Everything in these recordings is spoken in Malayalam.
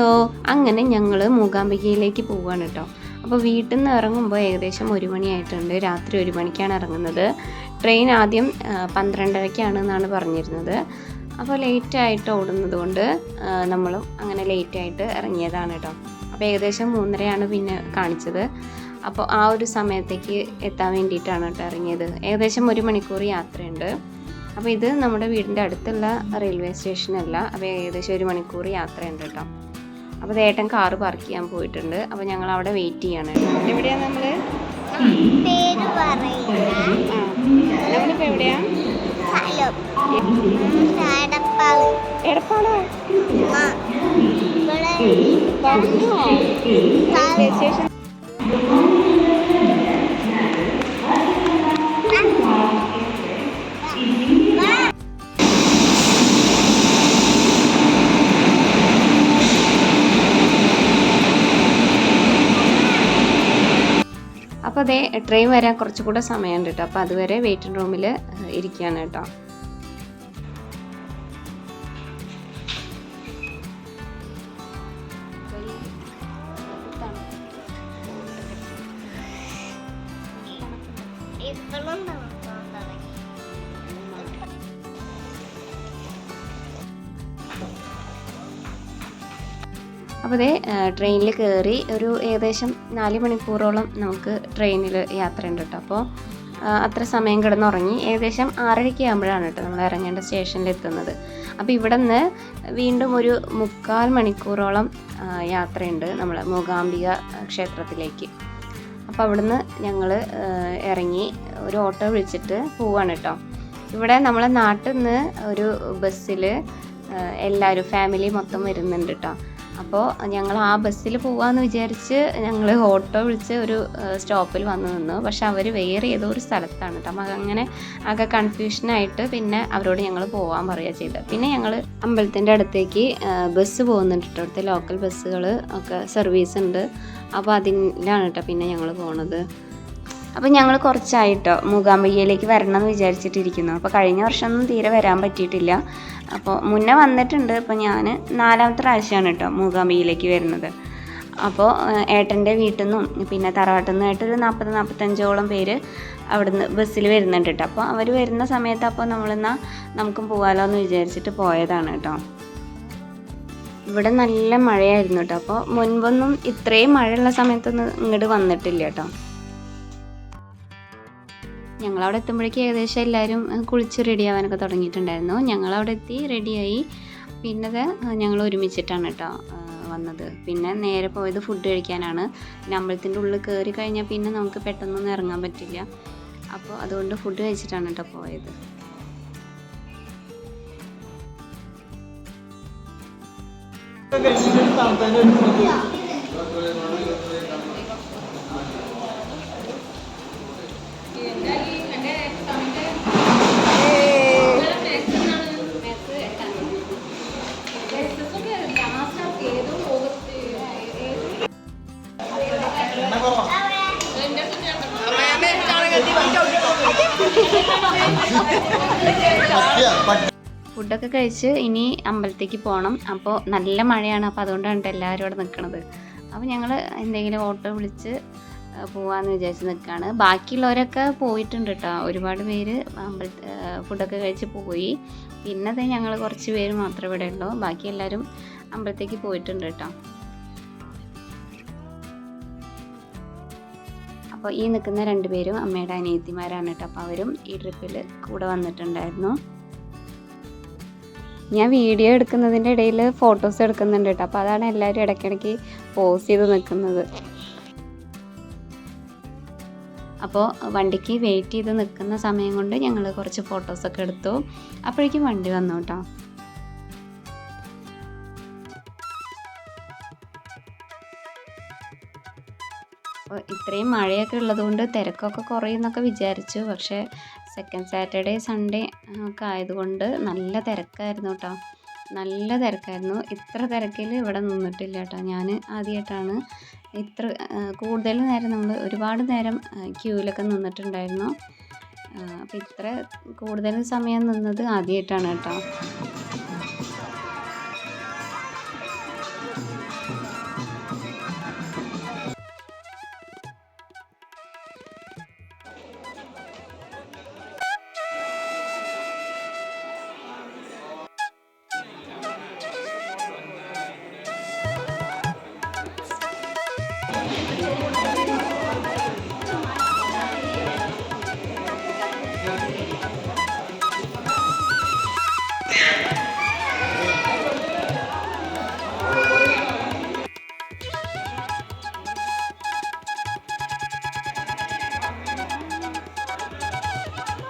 ഹലോ. അങ്ങനെ ഞങ്ങൾ മൂകാംബികയിലേക്ക് പോവുകയാണ് കേട്ടോ അപ്പോൾ വീട്ടിൽ നിന്ന് ഇറങ്ങുമ്പോൾ ഏകദേശം ഒരു മണിയായിട്ടുണ്ട്. രാത്രി ഒരു മണിക്കാണ് ഇറങ്ങുന്നത്. ട്രെയിൻ ആദ്യം പന്ത്രണ്ടരയ്ക്കാണ് എന്നാണ് പറഞ്ഞിരുന്നത്. അപ്പോൾ ലേറ്റായിട്ട് ഓടുന്നത് കൊണ്ട് നമ്മളും അങ്ങനെ ലേറ്റായിട്ട് ഇറങ്ങിയതാണ് കേട്ടോ അപ്പോൾ ഏകദേശം മൂന്നരയാണ് പിന്നെ കാണിച്ചത്. അപ്പോൾ ആ ഒരു സമയത്തേക്ക് എത്താൻ വേണ്ടിയിട്ടാണ് കേട്ടോ ഇറങ്ങിയത്. ഏകദേശം ഒരു മണിക്കൂർ യാത്രയുണ്ട്. അപ്പോൾ ഇത് നമ്മുടെ വീടിന്റെ അടുത്തുള്ള റെയിൽവേ സ്റ്റേഷനല്ല. അപ്പോൾ ഏകദേശം ഒരു മണിക്കൂർ യാത്രയുണ്ട് കേട്ടോ അപ്പോൾ ഏട്ടൻ കാറ് പാർക്ക് ചെയ്യാൻ പോയിട്ടുണ്ട്. അപ്പോൾ ഞങ്ങൾ അവിടെ വെയിറ്റ് ചെയ്യാണ് എവിടെയാണ് നമ്മൾ നമ്മളിപ്പോൾ എവിടെയാ? എടപ്പാളോ. സ്റ്റേഷൻ അതേ ട്രെയിൻ വരാൻ കുറച്ചുകൂടെ സമയമുണ്ട് കേട്ടോ. അപ്പോൾ അതുവരെ വെയിറ്റിംഗ് റൂമിൽ ഇരിക്കുകയാണ് കേട്ടോ. ഇപ്പോഴും അപ്പോൾ ട്രെയിനിൽ കയറി ഒരു ഏകദേശം നാല് മണിക്കൂറോളം നമുക്ക് ട്രെയിനിൽ യാത്രയുണ്ട് കേട്ടോ അപ്പോൾ അത്ര സമയം കിടന്നുറങ്ങി ഏകദേശം ആറരയ്ക്ക് ആകുമ്പോഴാണ് കേട്ടോ നമ്മൾ ഇറങ്ങേണ്ട സ്റ്റേഷനിൽ എത്തുന്നത്. അപ്പോൾ ഇവിടെ നിന്ന് വീണ്ടും ഒരു മുക്കാൽ മണിക്കൂറോളം യാത്രയുണ്ട് നമ്മൾ മൂകാംബിക ക്ഷേത്രത്തിലേക്ക്. അപ്പോൾ അവിടുന്ന് ഞങ്ങൾ ഇറങ്ങി ഒരു ഓട്ടോ വിളിച്ചിട്ട് പോവാണ് കേട്ടോ ഇവിടെ നമ്മളെ നാട്ടിൽ നിന്ന് ഒരു ബസ്സിൽ എല്ലാവരും ഫാമിലി മൊത്തം വരുന്നുണ്ട് കേട്ടോ അപ്പോൾ ഞങ്ങൾ ആ ബസ്സിൽ പോവാന്ന് വിചാരിച്ച് ഞങ്ങൾ ഓട്ടോ വിളിച്ച് ഒരു സ്റ്റോപ്പിൽ വന്ന് നിന്നു. പക്ഷെ അവർ വേറെ ഏതോ ഒരു സ്ഥലത്താണ് കേട്ടോ. അപ്പം അങ്ങനെ ആകെ കൺഫ്യൂഷനായിട്ട് പിന്നെ അവരോട് ഞങ്ങൾ പോകാൻ പറയുക ചെയ്തത്. പിന്നെ ഞങ്ങൾ അമ്പലത്തിന്റെ അടുത്തേക്ക് ബസ് പോകുന്നുണ്ട് കേട്ടോ. അവിടുത്തെ ലോക്കൽ ബസ്സുകൾ ഒക്കെ സർവീസ് ഉണ്ട്. അപ്പോൾ അതിലാണ് കേട്ടോ പിന്നെ ഞങ്ങൾ പോണത്. അപ്പോൾ ഞങ്ങൾ കുറച്ചായിട്ടോ മൂകാംബികയിലേക്ക് വരണം എന്ന് വിചാരിച്ചിട്ടിരിക്കുന്നു. അപ്പോൾ കഴിഞ്ഞ വർഷമൊന്നും തീരെ വരാൻ പറ്റിയിട്ടില്ല. അപ്പോൾ മുന്നേ വന്നിട്ടുണ്ട്. അപ്പോൾ ഞാൻ നാലാമത്തെ പ്രാവശ്യമാണ് കേട്ടോ മൂകാംബികയിലേക്ക് വരുന്നത്. അപ്പോൾ ഏട്ടന്റെ വീട്ടിൽ നിന്നും പിന്നെ തറവാട്ടിൽ നിന്നായിട്ടൊരു നാൽപ്പത് നാൽപ്പത്തഞ്ചോളം പേര് അവിടുന്ന് ബസ്സിൽ വരുന്നുണ്ട് കേട്ടോ. അപ്പോൾ അവർ വരുന്ന സമയത്ത് അപ്പോൾ നമ്മളെന്നാൽ നമുക്കും പോകാമല്ലോ എന്ന് വിചാരിച്ചിട്ട് പോയതാണ് കേട്ടോ. ഇവിടെ നല്ല മഴയായിരുന്നു കേട്ടോ. അപ്പോൾ മുൻപൊന്നും ഇത്രയും മഴയുള്ള സമയത്തൊന്നും ഇങ്ങോട്ട് വന്നിട്ടില്ല കേട്ടോ. ഞങ്ങളവിടെ എത്തുമ്പോഴേക്കും ഏകദേശം എല്ലാവരും കുളിച്ച് റെഡി ആവാനൊക്കെ തുടങ്ങിയിട്ടുണ്ടായിരുന്നു. ഞങ്ങളവിടെ എത്തി റെഡിയായി പിന്നെ അത് ഞങ്ങൾ ഒരുമിച്ചിട്ടാണ് കേട്ടോ വന്നത്. പിന്നെ നേരെ പോയത് ഫുഡ് കഴിക്കാനാണ്. പിന്നെ അമ്പലത്തിന്റെ ഉള്ളിൽ കയറി കഴിഞ്ഞാൽ പിന്നെ നമുക്ക് പെട്ടെന്നൊന്നും ഇറങ്ങാൻ പറ്റില്ല. അപ്പോൾ അതുകൊണ്ട് ഫുഡ് കഴിച്ചിട്ടാണ് കേട്ടോ പോയത്. ഫുഡൊക്കെ കഴിച്ച് ഇനി അമ്പലത്തേക്ക് പോകണം അപ്പോൾ നല്ല മഴയാണ്. അപ്പോൾ അതുകൊണ്ടാണ് എല്ലാവരും അവിടെ നിൽക്കുന്നത് അപ്പോൾ ഞങ്ങൾ എന്തെങ്കിലും ഓട്ടോ വിളിച്ച് പോവാന്ന് വിചാരിച്ച് നിൽക്കുകയാണ് ബാക്കിയുള്ളവരൊക്കെ പോയിട്ടുണ്ട് കേട്ടോ ഒരുപാട് പേര് അമ്പല ഫുഡൊക്കെ കഴിച്ച് പോയി. പിന്നത്തെ ഞങ്ങൾ കുറച്ച് പേര് മാത്രമേ ഇവിടെ ഉള്ളൂ ബാക്കി എല്ലാവരും അമ്പലത്തേക്ക് പോയിട്ടുണ്ട് കേട്ടോ അപ്പോൾ ഈ നിൽക്കുന്ന രണ്ടുപേരും അമ്മയുടെ അനിയത്തിമാരാണ് കേട്ടോ. അപ്പോൾ അവരും ഈ ട്രിപ്പിൽ കൂടെ വന്നിട്ടുണ്ടായിരുന്നു. ഞാൻ വീഡിയോ എടുക്കുന്നതിന്റെ ഇടയിൽ ഫോട്ടോസ് എടുക്കുന്നുണ്ട് കേട്ടോ. അപ്പോൾ അതാണ് എല്ലാവരും ഇടയ്ക്കിടയ്ക്ക് പോസ് ചെയ്ത് നിൽക്കുന്നത്. അപ്പോൾ വണ്ടിക്ക് വെയിറ്റ് ചെയ്ത് നിൽക്കുന്ന സമയം കൊണ്ട് ഞങ്ങൾ കുറച്ച് ഫോട്ടോസൊക്കെ എടുത്തു. അപ്പോഴേക്കും വണ്ടി വന്നു കേട്ടോ. അപ്പോൾ ഇത്രയും മഴയൊക്കെ ഉള്ളതുകൊണ്ട് തിരക്കൊക്കെ കുറയുമെന്നൊക്കെ വിചാരിച്ചു. പക്ഷേ സെക്കൻഡ് സാറ്റർഡേ സൺഡേ ഒക്കെ ആയതുകൊണ്ട് നല്ല തിരക്കായിരുന്നു കേട്ടോ നല്ല തിരക്കായിരുന്നു. ഇത്ര തിരക്കിൽ ഇവിടെ നിന്നിട്ടില്ല കേട്ടോ ഞാൻ ആദ്യമായിട്ടാണ് ഇത്ര കൂടുതൽ നേരം നമ്മൾ ഒരുപാട് നേരം ക്യൂവിലൊക്കെ നിന്നിട്ടുണ്ടായിരുന്നു. അപ്പോൾ ഇത്ര കൂടുതൽ സമയം നിന്നത് ആദ്യമായിട്ടാണ് കേട്ടോ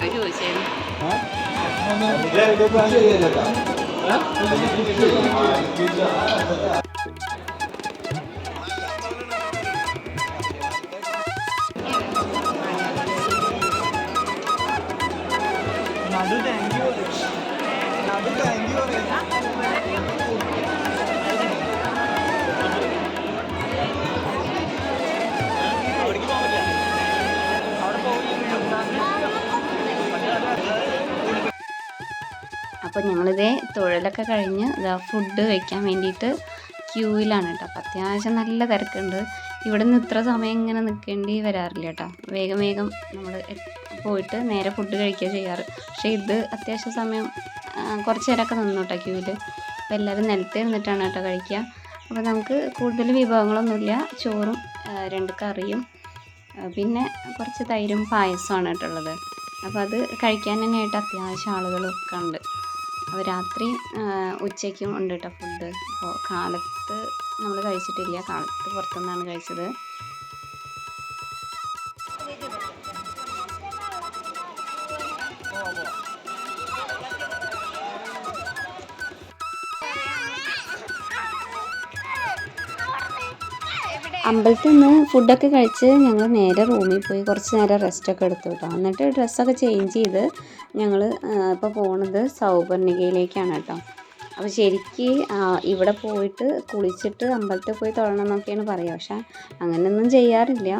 还是我先。啊，来，谢，അപ്പോൾ ഞങ്ങളിതേ തൊഴിലൊക്കെ കഴിഞ്ഞ് ഇതാ ഫുഡ് കഴിക്കാൻ വേണ്ടിയിട്ട് ക്യൂവിലാണ് കേട്ടോ. അപ്പോൾ അത്യാവശ്യം നല്ല തിരക്കുണ്ട്. ഇവിടെ നിന്ന് ഇത്ര സമയം ഇങ്ങനെ നിൽക്കേണ്ടി വരാറില്ല കേട്ടോ. വേഗം വേഗം നമ്മൾ പോയിട്ട് നേരെ ഫുഡ് കഴിക്കുക ചെയ്യാറ്. പക്ഷേ ഇത് അത്യാവശ്യ സമയം കുറച്ച് നേരമൊക്കെ നിന്നു കേട്ടോ ക്യൂവിൽ അപ്പോൾ എല്ലാവരും നിലത്ത് ഇരുന്നിട്ടാണ് കേട്ടോ കഴിക്കുക. അപ്പോൾ നമുക്ക് കൂടുതൽ വിഭവങ്ങളൊന്നുമില്ല. ചോറും രണ്ട് കറിയും പിന്നെ കുറച്ച് തൈരും പായസമാണ് കേട്ടോ ഉള്ളത്. അപ്പോൾ അത് കഴിക്കാൻ തന്നെയായിട്ട് അത്യാവശ്യം ആളുകളൊക്കെ ഉണ്ട്. അപ്പോൾ രാത്രി ഉച്ചയ്ക്കും ഉണ്ട് കേട്ടോ ഫുഡ് അപ്പോൾ കാലത്ത് നമ്മൾ കഴിച്ചിട്ടില്ല. കാലത്ത് പുറത്തുനിന്നാണ് കഴിച്ചത്. അമ്പലത്തിൽ നിന്ന് ഫുഡൊക്കെ കഴിച്ച് ഞങ്ങൾ നേരെ റൂമിൽ പോയി കുറച്ച് നേരം റെസ്റ്റൊക്കെ എടുത്തു കേട്ടോ. എന്നിട്ട് ഡ്രസ്സൊക്കെ ചേഞ്ച് ചെയ്ത് ഞങ്ങൾ ഇപ്പോൾ പോകുന്നത് സൗപർണികയിലേക്കാണ് കേട്ടോ. അപ്പോൾ ശരിക്ക് ഇവിടെ പോയിട്ട് കുളിച്ചിട്ട് അമ്പലത്തിൽ പോയി തൊഴണം എന്നൊക്കെയാണ് പറയുക. പക്ഷെ അങ്ങനെയൊന്നും ചെയ്യാറില്ല.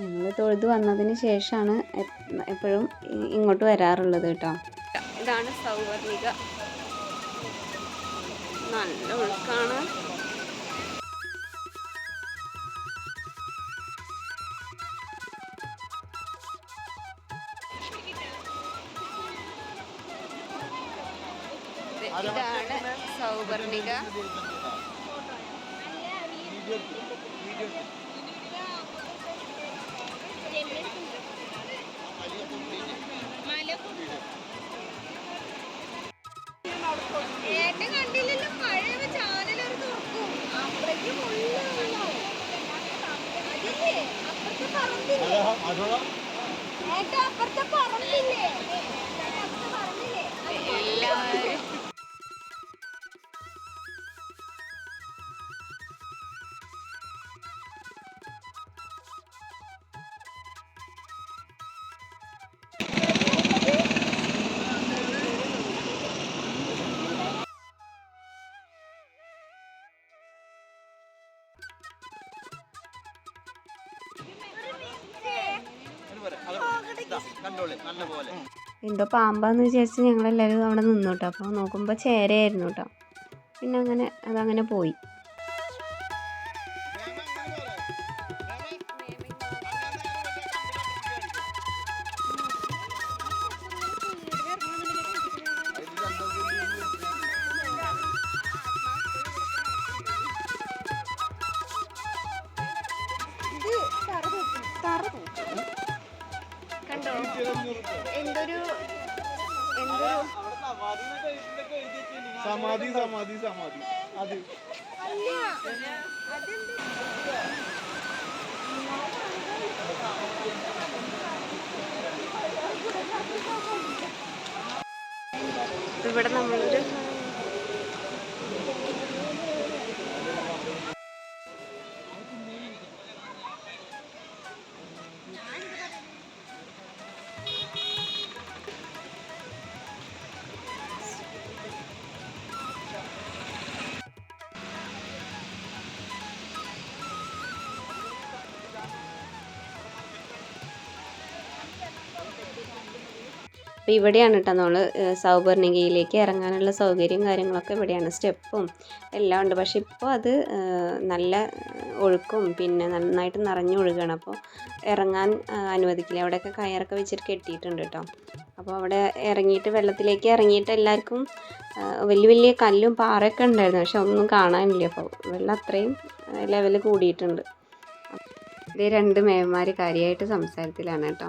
ഞങ്ങൾ തൊഴുത് വന്നതിന് ശേഷമാണ് എപ്പോഴും ഇങ്ങോട്ട് വരാറുള്ളത് കേട്ടോ. ഇതാണ് സൗവർണിക നല്ല ഒഴുക്കാണ്. ഇതാണ് സൗവർണിക. ഏട്ടൻ കണ്ടില്ലല്ലോ പഴയ ചാനൽ തുറക്കും അപ്പഴേക്ക് അതില്ലേ അപ്പുറത്തെ പറമ്പില്ലേ? ഏട്ടാ അപ്പുറത്തെ പറമ്പില്ലേ? അപ്പുറത്തെ പറമ്പില്ലേ എല്ലാവരും എന്തോ പാമ്പാന്ന് വിചാരിച്ച് ഞങ്ങളെല്ലാവരും അവിടെ നിന്നു കേട്ടോ. അപ്പോൾ നോക്കുമ്പോൾ ചേരയായിരുന്നു കേട്ടോ. പിന്നെ അങ്ങനെ അതങ്ങനെ പോയി. സമാധി സമാധി സമാധി. അത്. ഇവിടെ നമ്മളൊരു അപ്പോൾ ഇവിടെയാണ് കേട്ടോ നമ്മൾ സൗപർണികയിലേക്ക് ഇറങ്ങാനുള്ള സൗകര്യം കാര്യങ്ങളൊക്കെ ഇവിടെയാണ്. സ്റ്റെപ്പും എല്ലാം ഉണ്ട്. പക്ഷേ ഇപ്പോൾ അത് നല്ല ഒഴുക്കും പിന്നെ നന്നായിട്ട് നിറഞ്ഞു ഒഴുകുകയാണ് അപ്പോൾ ഇറങ്ങാൻ അനുവദിക്കില്ല. അവിടെയൊക്കെ കയറൊക്കെ വെച്ചിട്ട് കെട്ടിയിട്ടുണ്ട് കേട്ടോ അപ്പോൾ അവിടെ ഇറങ്ങിയിട്ട് വെള്ളത്തിലേക്ക് ഇറങ്ങിയിട്ട് എല്ലാവർക്കും വലിയ വലിയ കല്ലും പാറയൊക്കെ ഉണ്ടായിരുന്നു. പക്ഷെ ഒന്നും കാണാനില്ല. അപ്പോൾ വെള്ളം അത്രയും ലെവൽ കൂടിയിട്ടുണ്ട്. ഇത് രണ്ട് മേന്മാർ കാര്യമായിട്ട് സംസാരത്തിലാണ് കേട്ടോ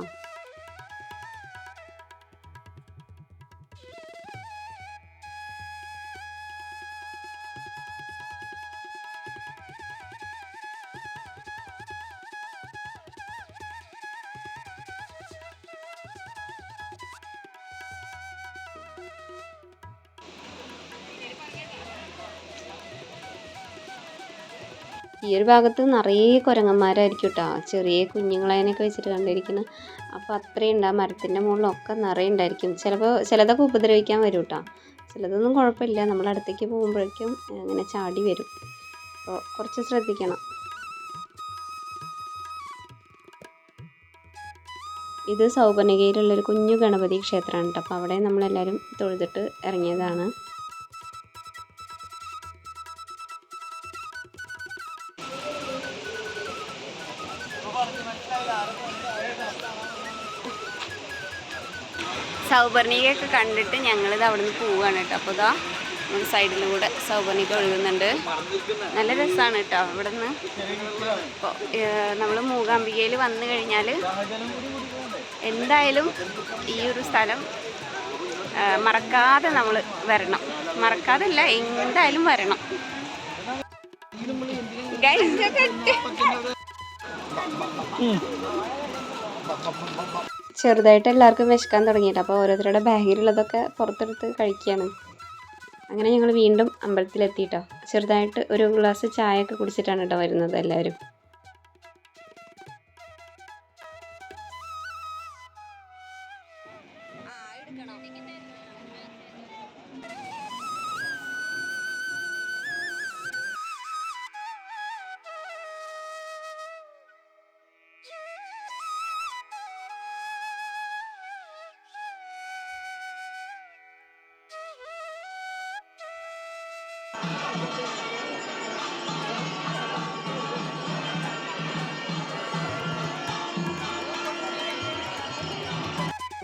ഈ ഒരു ഭാഗത്ത് നിറയെ കുരങ്ങന്മാരായിരിക്കും കേട്ടോ ചെറിയ കുഞ്ഞുങ്ങളതിനൊക്കെ വെച്ചിട്ട് കണ്ടിരിക്കുന്നത് അപ്പോൾ അത്രയും ഉണ്ട്. ആ മരത്തിന്റെ മുകളിലൊക്കെ നിറയെ ഉണ്ടായിരിക്കും. ചിലപ്പോൾ ചിലതൊക്കെ ഉപദ്രവിക്കാൻ വരും കേട്ടോ ചിലതൊന്നും കുഴപ്പമില്ല. നമ്മൾ അടുത്തേക്ക് പോകുമ്പോഴേക്കും ഇങ്ങനെ ചാടി വരും. അപ്പോൾ കുറച്ച് ശ്രദ്ധിക്കണം. ഇത് സൗപർണികയിലുള്ളൊരു കുഞ്ഞു ഗണപതി ക്ഷേത്രമാണ് കേട്ടോ അപ്പോൾ അവിടെ നമ്മളെല്ലാവരും തൊഴുതിട്ട് ഇറങ്ങിയതാണ്. സൗപർണികയൊക്കെ കണ്ടിട്ട് ഞങ്ങളിത് അവിടുന്ന് പോവുകയാണ് കേട്ടോ. അപ്പോൾ ഇതാ നമ്മുടെ സൈഡിലൂടെ സൗപർണിക ഒഴുകുന്നുണ്ട്. നല്ല രസമാണ് കേട്ടോ അവിടെ നിന്ന് ഇപ്പോൾ നമ്മൾ മൂകാംബികയിൽ വന്നു കഴിഞ്ഞാൽ എന്തായാലും ഈ ഒരു സ്ഥലം മറക്കാതെ നമ്മൾ വരണം. മറക്കാതെ അല്ല എന്തായാലും വരണം. Guys, ചെറുതായിട്ട് എല്ലാവർക്കും വിശക്കാൻ തുടങ്ങിയിട്ട് അപ്പോൾ ഓരോരുത്തരുടെ ബാഗിലുള്ളതൊക്കെ പുറത്തെടുത്ത് കഴിക്കുകയാണ്. അങ്ങനെ ഞങ്ങൾ വീണ്ടും അമ്പലത്തിലെത്തിയിട്ടോ ചെറുതായിട്ട് ഒരു ഗ്ലാസ് ചായ ഒക്കെ കുടിച്ചിട്ടാണ് കേട്ടോ വരുന്നത് എല്ലാവരും.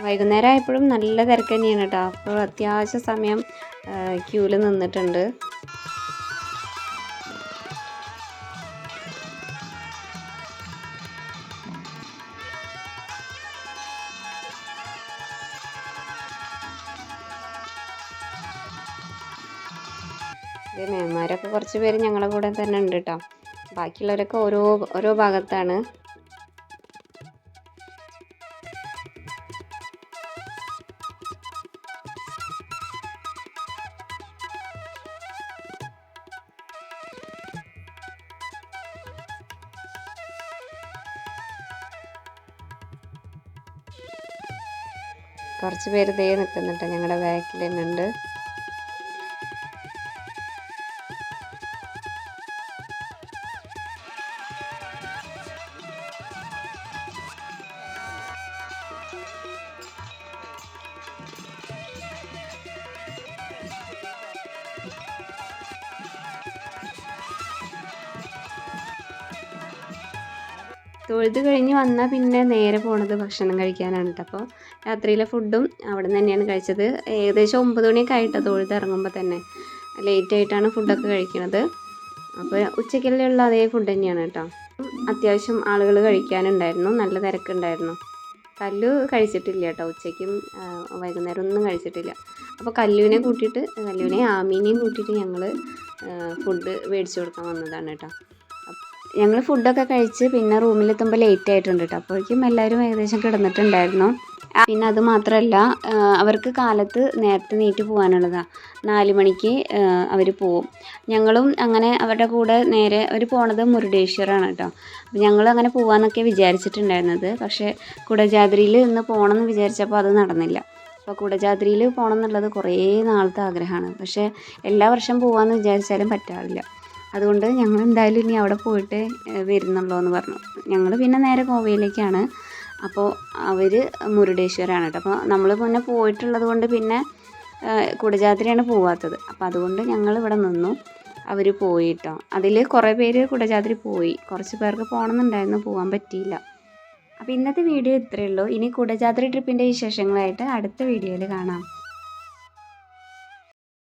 വൈകുന്നേരം ആയപ്പോഴും നല്ല തിരക്ക് തന്നെയാണ് കേട്ടോ. അപ്പോൾ അത്യാവശ്യ സമയം ക്യൂവിൽ നിന്നിട്ടുണ്ട്. ഇത് മേന്മാരൊക്കെ കുറച്ച് പേര് ഞങ്ങളുടെ കൂടെ തന്നെ ഉണ്ട് കേട്ടോ ബാക്കിയുള്ളവരൊക്കെ ഓരോ ഓരോ ഭാഗത്താണ്. കുറച്ച് പേര് ദേ നിൽക്കുന്നുണ്ട് ഞങ്ങളുടെ ബാക്കിൽ തന്നെ ഉണ്ട്. തൊഴുത് കഴിഞ്ഞ് വന്നാൽ പിന്നെ നേരെ പോണത് ഭക്ഷണം കഴിക്കാനാണ് കേട്ടോ അപ്പോൾ രാത്രിയിലെ ഫുഡും അവിടെ നിന്ന് തന്നെയാണ് കഴിച്ചത്. ഏകദേശം ഒമ്പത് മണിയൊക്കെ ആയിട്ടോ തൊഴുത് ഇറങ്ങുമ്പോൾ തന്നെ. ലേറ്റ് ആയിട്ടാണ് ഫുഡൊക്കെ കഴിക്കണത്. അപ്പോൾ ഉച്ചയ്ക്കുള്ള അതേ ഫുഡ് തന്നെയാണ് കേട്ടോ അത്യാവശ്യം ആളുകൾ കഴിക്കാനുണ്ടായിരുന്നു. നല്ല തിരക്കുണ്ടായിരുന്നു. കല്ലു കഴിച്ചിട്ടില്ല കേട്ടോ ഉച്ചയ്ക്കും വൈകുന്നേരം ഒന്നും കഴിച്ചിട്ടില്ല. അപ്പോൾ കല്ലുവിനെ കൂട്ടിയിട്ട് കല്ലുവിനെ ആമീനെയും കൂട്ടിയിട്ട് ഞങ്ങൾ ഫുഡ് മേടിച്ചു കൊടുക്കാൻ വന്നതാണ് കേട്ടോ ഞങ്ങൾ ഫുഡൊക്കെ കഴിച്ച് പിന്നെ റൂമിലെത്തുമ്പോൾ ലേറ്റ് ആയിട്ടുണ്ട് കേട്ടോ അപ്പോഴേക്കും എല്ലാവരും ഏകദേശം കിടന്നിട്ടുണ്ടായിരുന്നു. പിന്നെ അത് മാത്രമല്ല അവർക്ക് കാലത്ത് നേരത്തെ നീറ്റ് പോകാനുള്ളതാണ് നാല് മണിക്ക് അവർ പോവും. ഞങ്ങളും അങ്ങനെ അവരുടെ കൂടെ നേരെ അവർ പോണത് മുരുടേശ്വറാണ് കേട്ടോ അപ്പോൾ ഞങ്ങൾ അങ്ങനെ പോകാമെന്നൊക്കെ വിചാരിച്ചിട്ടുണ്ടായിരുന്നത്. പക്ഷേ കുടജാദ്രിയിൽ ഇന്ന് പോകണമെന്ന് വിചാരിച്ചപ്പോൾ അത് നടന്നില്ല. അപ്പോൾ കുടജാദ്രിയിൽ പോകണം എന്നുള്ളത് കുറേ നാളത്തെ ആഗ്രഹമാണ്. പക്ഷേ എല്ലാ വർഷം പോകാമെന്ന് വിചാരിച്ചാലും പറ്റാറില്ല. അതുകൊണ്ട് ഞങ്ങൾ എന്തായാലും ഇനി അവിടെ പോയിട്ട് വരുന്നുള്ളൂ എന്ന് പറഞ്ഞു. ഞങ്ങൾ പിന്നെ നേരെ ഗോവയിലേക്കാണ്. അപ്പോൾ അവർ മുരുടേശ്വരാണ് കേട്ടോ. അപ്പോൾ നമ്മൾ പിന്നെ പോയിട്ടുള്ളത് കൊണ്ട് പിന്നെ കുടജാത്രയാണ് പോവാത്തത്. അപ്പോൾ അതുകൊണ്ട് ഞങ്ങൾ ഇവിടെ നിന്നു. അവർ പോയി കേട്ടോ. അതിൽ കുറേ പേര് കുടജാദ്രി പോയി. കുറച്ച് പേർക്ക് പോകണമെന്നുണ്ടായിരുന്നു പോകാൻ പറ്റിയില്ല. അപ്പോൾ ഇന്നത്തെ വീഡിയോ ഇത്രയേ ഉള്ളൂ. ഇനി കുടജാദ്രി ട്രിപ്പിന്റെ വിശേഷങ്ങളായിട്ട് അടുത്ത വീഡിയോയിൽ കാണാം.